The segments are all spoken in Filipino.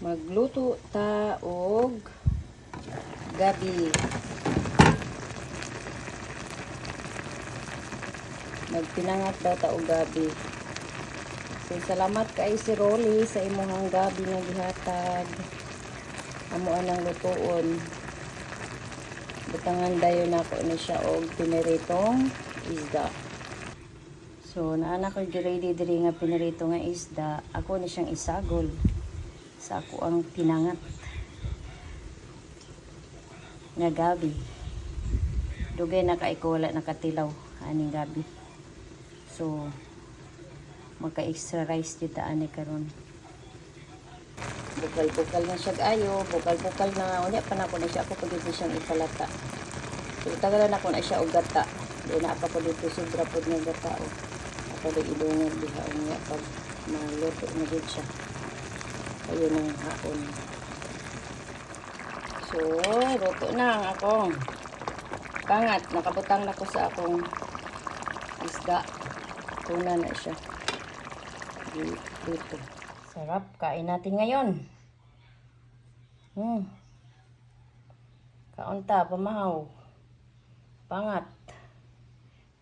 Magluto ta og gabi. Magpinangat daw ta og gabi. So, salamat kay si Rolly sa imong gabi nga gihatag. Amo anang lutoon. Butangan dayon ako ni siya og piniritong isda. So, naana ko ready diri nga pinirito nga isda. Ako ni siyang isagol sa ako ang pinangat nga gabi. Dugay na kay wala nakatilaw aning gabi. So, maka-extra rice dito ani karon. Bukal-bukal na siya ayo, bukal-bukal na unya pa na ko na siya ako pag siyang ipalata. So, tagalan na ko na siya og gata. Di na pa ko dito sobra pod nga gata o. Ako di ilungan diha unya pag maluto na gid siya. Ayun ang haon. So, luto na ang akong pangat. Nakabutang na ko sa akong isda. Tuna na siya. Di- Dito. Sarap. Kain natin ngayon. Hmm. Kaunta, pamahaw. Pangat.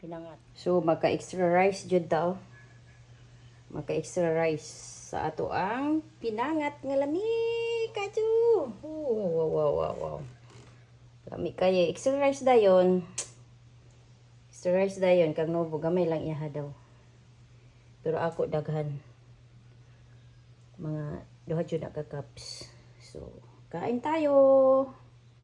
Pinangat. So, maka-extra rice jud daw. Maka-extra rice sa ato ang pinangat nga lami. Kaju. Oh, wow, wow, wow, wow, wow. Lami kaya. Extra rice dayon. Extra rice dayon. Kag novo, gamay lang iha daw. Pero ako daghan. Mga duha jud na ka cups. So, kain tayo.